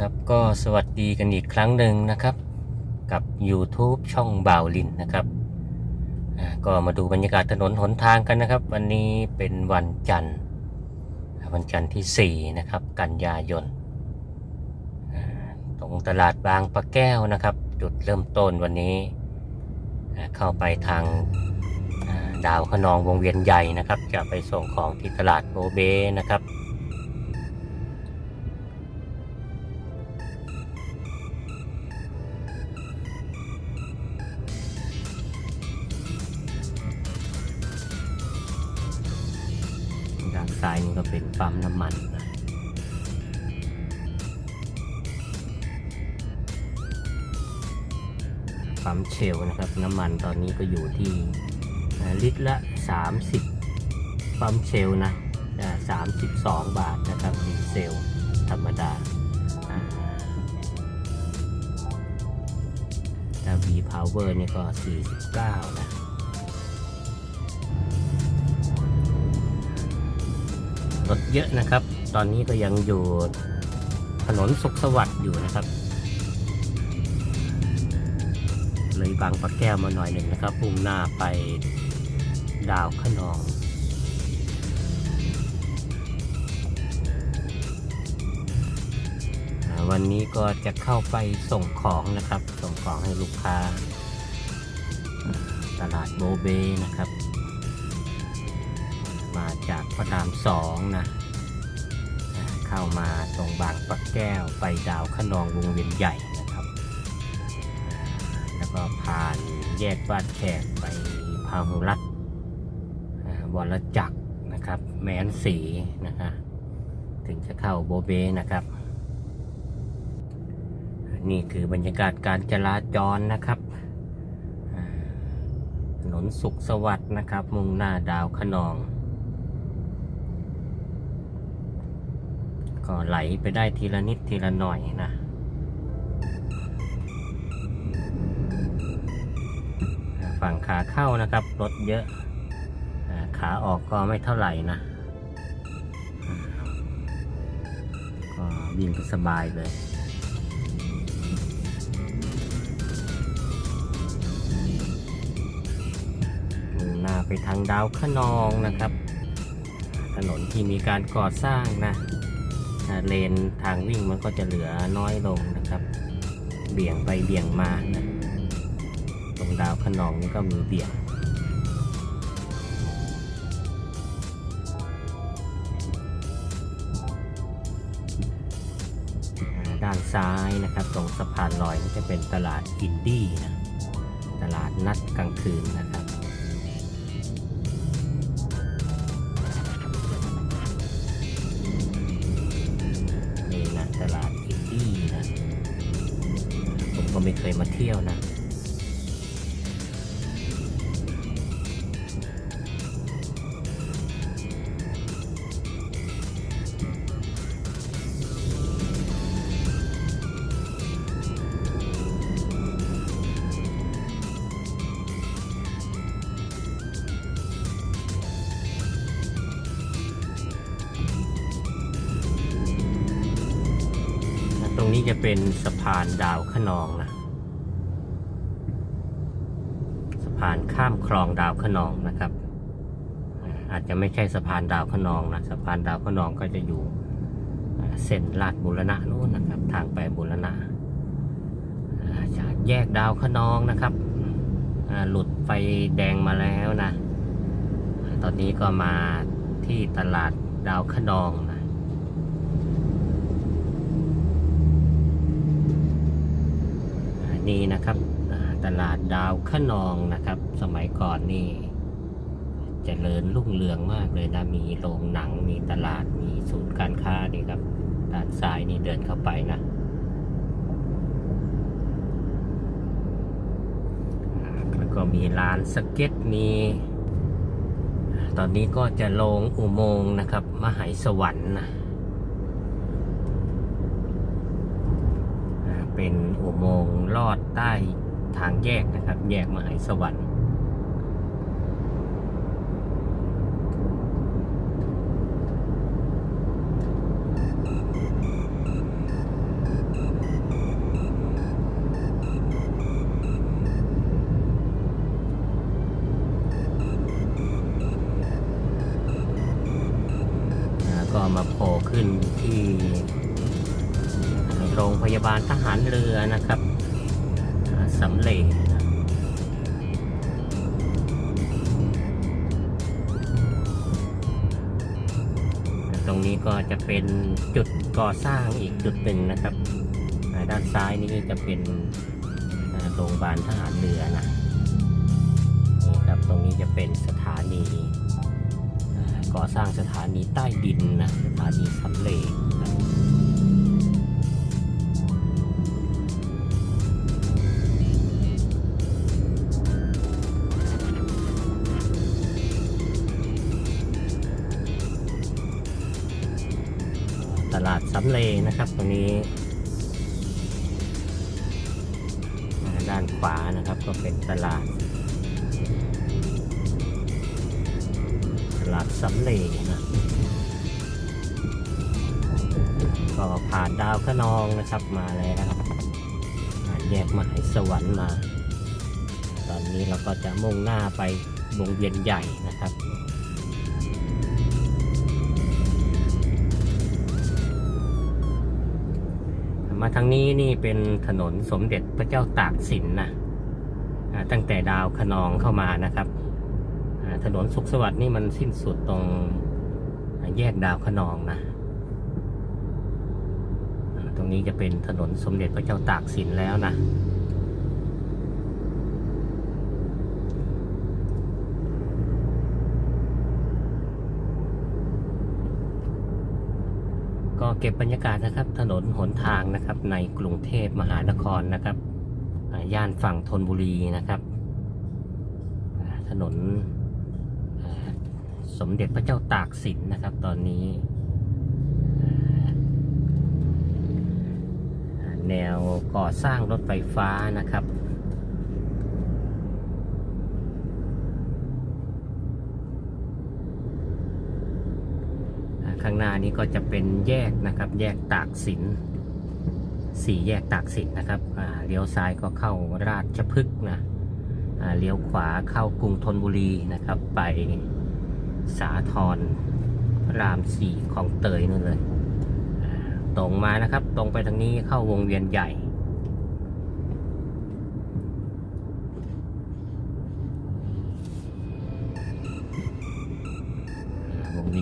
ครับก็สวัสดีกันอีกครั้งหนึ่งนะครับกับ YouTube ช่องบ่าวลินนะครับอ่าก็มาดูบรรยากาศถนนหนทางกันนะครับ วันนี้เป็นวันจันทร์ วันจันทร์ที่ 4 นะครับ กันยายนอ่าตรงตลาดบางปะแก้วนะครับ จุดเริ่มต้นวันนี้เข้าไปทางดาวขนองวงเวียนใหญ่นะครับ จะไปส่งของที่ตลาดโบเบนะครับานซ้ายนี่ก็เป็นปั๊มน้ำมันนะปั๊มเชลนะครับ น้ำมันตอนนี้ก็อยู่ที่ลิตรละ 30 ปั๊มเชลนะ32 บาทนะครับดีเซลธรรมดาอ่าถ้า V Power นี่ก็ 49 นะ ถเยอะนะครับ ตอนนี้ก็ยังอยู่ถนนสุขสวัสดิ์อยู่นะครับ เลยบางปะแก้วมาหน่อยหนึ่งนะครับพุ่งหน้าไปดาวขนองวันนี้ก็จะเข้าไปส่งของนะครับ ส่งของให้ลูกค้าอ่าตลาดโบเบนะครับ มาจากพระรามสองนะเข้ามาตรงบางปะแก้วไปดาวขนองวงเวียนใหญ่นะครับ แล้วก็ผ่านแยกบ้านแขกไปพาหุรัตน์อ่าวรจักรนะครับ แมนสีนะคะถึงจะเข้าโบเบนะครับ นี่คือบรรยากาศการจราจรนะครับถนนสุขสวัสดิ์นะครับ มุ่งหน้าดาวขนอง ก็ไหลไปได้ทีละนิดทีละหน่อยนะฝั่งขาเข้านะครับรถเยอะขาออกก็ไม่เท่าไหร่นะก็วิ่งไปสบายเลยหน้าไปทางดาวขนองนะครับ ถนนที่มีการก่อสร้างนะ เลนทางวิ่งมันก็จะเหลือน้อยลงนะครับ เบี่ยงไปเบี่ยงมานะตรงดาวขนองนี่ก็มีเบี่ยงด้านซ้ายนะครับตรงสะพานลอยนี่จะเป็นตลาดอินดี้นะตลาดนัดกลางคืนนะครับ ยมาเที่ยวนะตรงนี้จะเป็นสะพานดาวขนองนะ สะพานข้ามคลองดาวขนองนะครับ อาจจะไม่ใช่สะพานดาวขนองนะสะพานดาวขนองก็จะอยู่เส้นลาดบุรณะนู่นนะครับ ทางไปบุรณะจากแยกดาวขนองนะครับหลุดไฟแดงมาแล้วนะ ตอนนี้ก็มาที่ตลาดดาวขนองนะนี่นะครับ ตลาดดาวขนองนะครับ สมัยก่อนนี่เจริญรุ่งเรืองมากเลยนะ มีโรงหนัง มีตลาด มีศูนย์การค้านี่ครับ ด้านซ้ายนี่เดินเข้าไปนะ แล้วก็มีร้านสเก็ต มี ตอนนี้ก็จะลงอุโมงค์นะครับ มหายสวรรค์นะเป็นอุโมงค์ลอดใต้ ทางแยกนะครับ แยกมาไอสวรรค์ก็มาโผล่ขึ้นที่โรงพยาบาลทหารเรือนะครับ สำเร็จนะตรงนี้ก็จะเป็นจุดก่อสร้างอีกจุดหนึ่งนะครับ ด้านซ้ายนี่จะเป็นโรงพยาบาลทหารเรือนะนี่ครับตรงนี้จะเป็นสถานีก่อสร้างสถานีใต้ดินนะสถานีสำ 3 เลนนะครับตรงนี้ ด้านขวานะครับก็เป็นตลาด ตลาดสำเลนะก็ผ่านดาวขนองนะครับมาแล้วครับแยกมหาสวรรค์มา ตอนนี้เราก็จะมุ่งหน้าไปวงเวียนใหญ่นะครับ มาทางนี้นี่เป็นถนนสมเด็จพระเจ้าตากสินนะตั้งแต่ดาวขนองเข้ามานะครับ ถนนสุขสวัสดิ์นี่มันสิ้นสุดตรงแยกดาวขนองนะ ตรงนี้จะเป็นถนนสมเด็จพระเจ้าตากสินแล้วนะ ก็เก็บบรรยากาศนะครับ ถนนหนทางนะครับ ในกรุงเทพมหานครนะครับย่านฝั่งธนบุรีนะครับ ถนนสมเด็จพระเจ้าตากสินนะครับ ตอนนี้ แนวก่อสร้างรถไฟฟ้านะครับ ข้างหน้านี้ก็จะเป็นแยกนะครับ แยกตากสินสี่แยกตากสินนะครับเลี้ยวซ้ายก็เข้าราชพฤกษ์นะเลี้ยวขวาเข้ากรุงธนบุรีนะครับ ไปสาทรรามสี่ของเตยนู่นเลย ตรงมานะครับ ตรงไปทางนี้เข้าวงเวียนใหญ่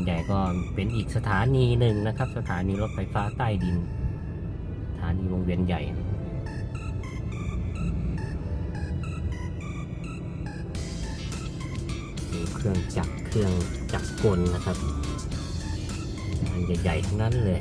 นใหญ่ก็เป็นอีกสถานีหนึ่งนะครับ สถานีรถไฟฟ้าใต้ดิน สถานีวงเวียนใหญ่มีเครื่องจักรเครื่องจักรกลนะครับอันใหญ่ๆทั้งนั้นเลย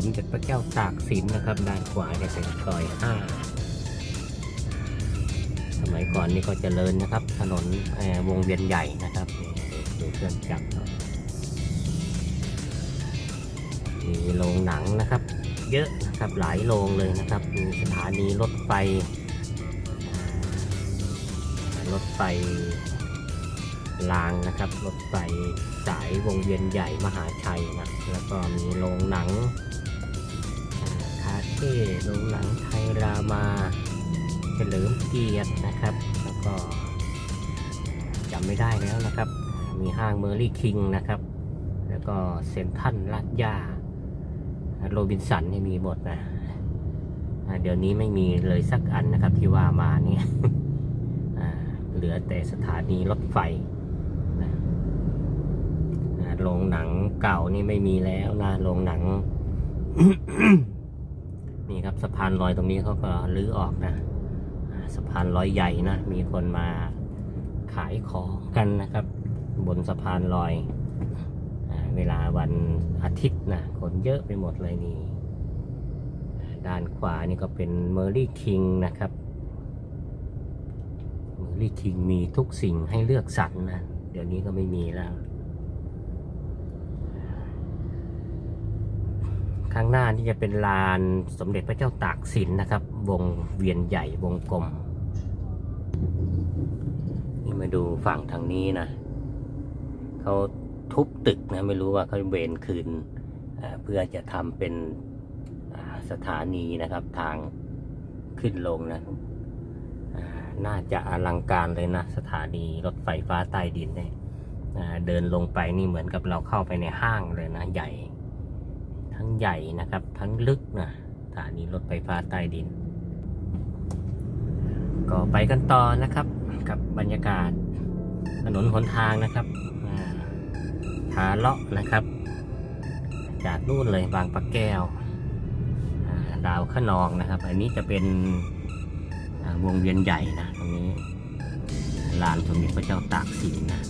สมเด็จพระเจ้าตากสินนะครับ ด้านขวาจะเป็นซอยห้าสมัยก่อนนี่ก็เจริญนะครับ ถนนวงเวียนใหญ่นะครับนี่ดูเครื่องจักรมีโรงหนังนะครับ เยอะนะครับหลายโรงเลยนะครับ มีสถานีรถไฟรถไฟรางนะครับ รถไฟสายวงเวียนใหญ่มหาชัยนะ แล้วก็มีโรงหนัง เท่โรงหนังไทยรามาเฉลิมเกียรตินะครับ แล้วก็จำไม่ได้แล้วนะครับ มีห้างเมอร์ลี่คิงนะครับ แล้วก็เซนทัลลาดย่าโรบินสันนี่มีหมดนะเดี๋ยวนี้ไม่มีเลยสักอันนะครับที่ว่ามาเนี่ยเหลือแต่สถานีรถไฟโรงหนังเก่านี่ไม่มีแล้วนะโรงหนัง นี่ครับสะพานลอยตรงนี้เขาก็รื้อออกนะสะพานลอยใหญ่นะ มีคนมาขายของกันนะครับ บนสะพานลอยอเวลาวันอาทิตย์นะคนเยอะไปหมดเลยนี่ ด้านขวานี่ก็เป็นเมอร์ลี่คิงนะครับเมอร์ลี่คิงมีทุกสิ่งให้เลือกสรรนะ เดี๋ยวนี้ก็ไม่มีแล้ว ข้างหน้านี่จะเป็นลานสมเด็จพระเจ้าตากสินนะครับ วงเวียนใหญ่วงกลม นี่มาดูฝั่งทางนี้นะเขาทุบตึกนะไม่รู้ว่าเขาเวนคืนเพื่อจะทำเป็นสถานีนะครับ ทางขึ้นลงนะน่าจะอลังการเลยนะ สถานีรถไฟฟ้าใต้ดินเนี่ยเดินลงไปนี่เหมือนกับเราเข้าไปในห้างเลยนะ ใหญ่ งใหญ่นะครับ ทั้งลึกนะสถานีรถไฟฟ้าใต้ดิน ก็ไปกันต่อนะครับ กับบรรยากาศถนนหนทางนะครับอ่าขาเลาะนะครับ จากนู่นเลยบางปะแก้วดาวขนองนะครับ อันนี้จะเป็นวงเวียนใหญ่นะตรงนี้ลานสมเด็จพระเจ้าตากสินนะ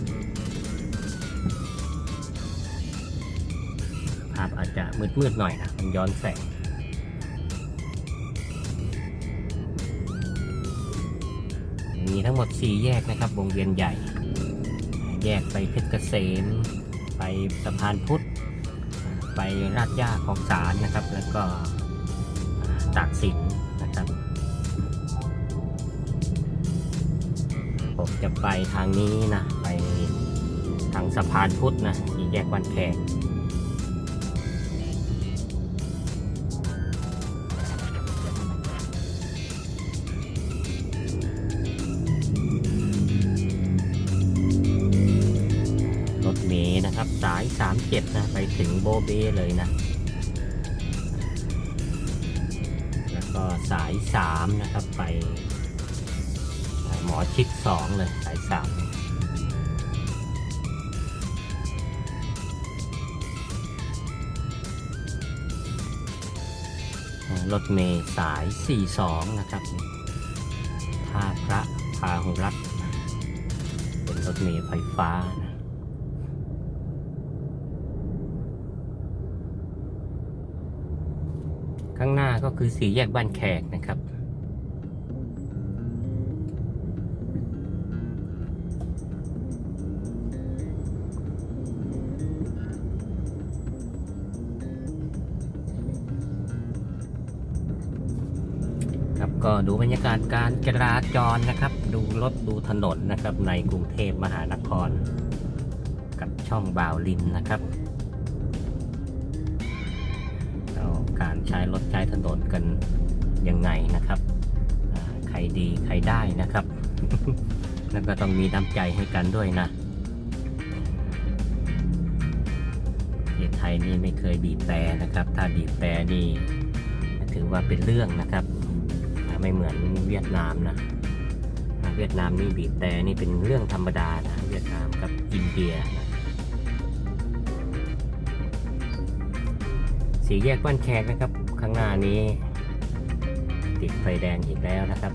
าพอาจจะมืดๆหน่อยนะมันย้อนแสงมีทั้งหมด 4 แยกนะครับ วงเวียนใหญ่ แยกไปเพชรเกษม ไปสะพานพุทธ ไปราดย่าของสารนะครับ แล้วก็ตากสินนะครับ ผมจะไปทางนี้นะ ไปทางสะพานพุทธนะสี่แยกวันแขก 37 นะ ไปถึงโบเบ้เลยนะ แล้วก็สาย 3 นะครับ ไปหมอชิด 2 เลย สาย 3รถเมล์สาย 42 นะครับท่าพระพาหุรัตเป็นรถเมล์ไฟฟ้านะ ข้างหน้าก็คือสี่แยกบ้านแขกนะครับ ครับก็ดูบรรยากาศการจราจรนะครับ ดูรถดูถนนนะครับในกรุงเทพมหานคร กับช่องบ่าวลินนะครับ ใช้รถใช้ถนนกันยังไงนะครับใครดีใครได้นะครับ แล้วก็ต้องมีน้ำใจให้กันด้วยนะประเทศไทยนี่ไม่เคยบีบแต่นะครับ ถ้าบีบแต่นี่ถือว่าเป็นเรื่องนะครับ ไม่เหมือนเวียดนามนะเวียดนามนี่บีบแต่นี่เป็นเรื่องธรรมดานะเวียดนามกับอินเดียนะสี่แยกบ้านแขกนะครับ ข้างหน้านี้ ติดไฟแดงอีกแล้วนะครับ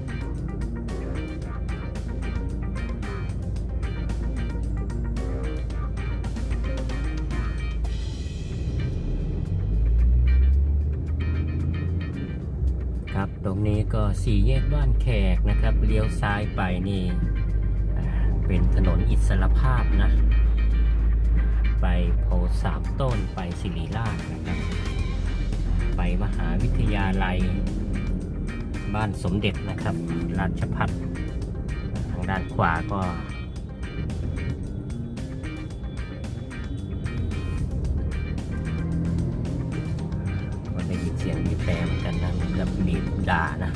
ครับตรงนี้ก็สี่แยกบ้านแขกนะครับเลี้ยวซ้ายไปนี่เป็นถนนอิสรภาพนะ ไปโพสามต้นไปศิริราชนะครับ ไปมหาวิทยาลัย บ้านสมเด็จนะครับ ราชพัฒทางด้านขวาก็ ก็ได้ยินเสียงบีแต่เหมือนกันนะเหมือนกับบีบด่านะ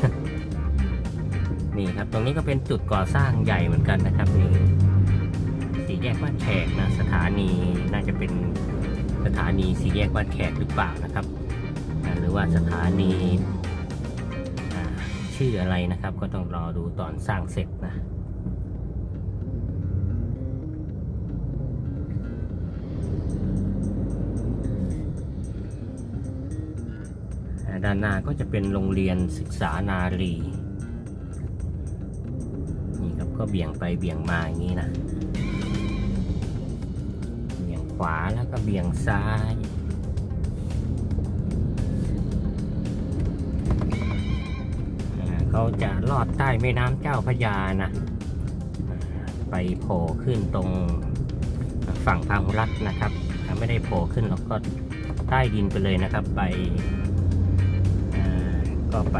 นี่ครับตรงนี้ก็เป็นจุดก่อสร้างใหญ่เหมือนกันนะครับนี่สี่แยกบ้านแขกนะสถานีน่าจะเป็นสถานีสี่แยกบ้านแขกหรือเปล่านะครับ รือว่าสถานีชื่ออะไรนะครับ ก็ต้องรอดูตอนสร้างเสร็จนะด้านหน้าก็จะเป็นโรงเรียนศึกษานารีนี่ครับก็เบี่ยงไปเบี่ยงมาอย่างนี้นะ เบี่ยงขวาแล้วก็เบี่ยงซ้าย เขาจะลอดใต้แม่น้ำเจ้าพระยานะไปโผล่ขึ้นตรงฝั่งพาหุรัตนะครับ ไม่ได้โผล่ขึ้นเราก็ใต้ดินไปเลยนะครับ ไปก็ไป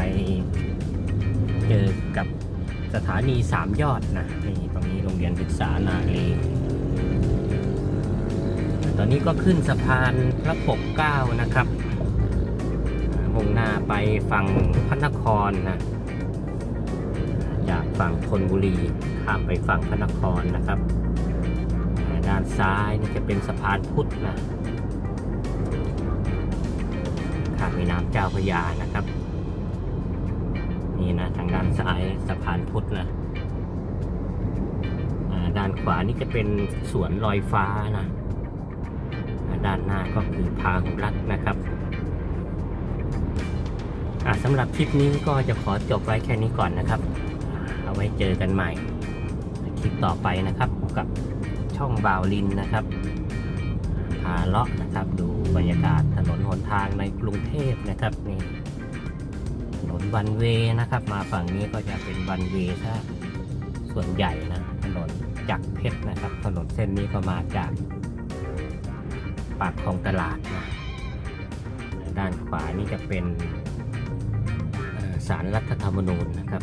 เจอกับสถานีสามยอดนะนี่ตรงนี้โรงเรียนศึกษานาลีตอนนี้ก็ขึ้นสะพานพระปกเก้านะครับมุ่งหน้าไปฝั่งพระนครนะ ฝั่งธนบุรีข้ามไปฝั่งพระนครนะครับ ด้านซ้ายนี่จะเป็นสะพานพุทธนะข้ามแม่น้ำเจ้าพระยานะครับ นี่นะทางด้านซ้ายสะพานพุทธนะด้านขวานี่จะเป็นสวนลอยฟ้านะด้านหน้าก็คือพาหุรัตนะครับสำหรับคลิปนี้ก็จะขอจบไว้แค่นี้ก่อนนะครับ ไว้เจอกันใหม่คลิปต่อไปนะครับกับช่องบ่าวลินนะครับพาเลาะนะครับ ดูบรรยากาศถนนหนทางในกรุงเทพนะครับนี่ถนนวันเวนะครับ มาฝั่งนี้ก็จะเป็นวันเวย์ถ้าส่วนใหญ่นะถนนจักรเพชรนะครับ ถนนเส้นนี้ก็มาจากปากคลองตลาดนะด้านขวานี่จะเป็นเอ่อศาลรรัฐธรรมนูญนะครับ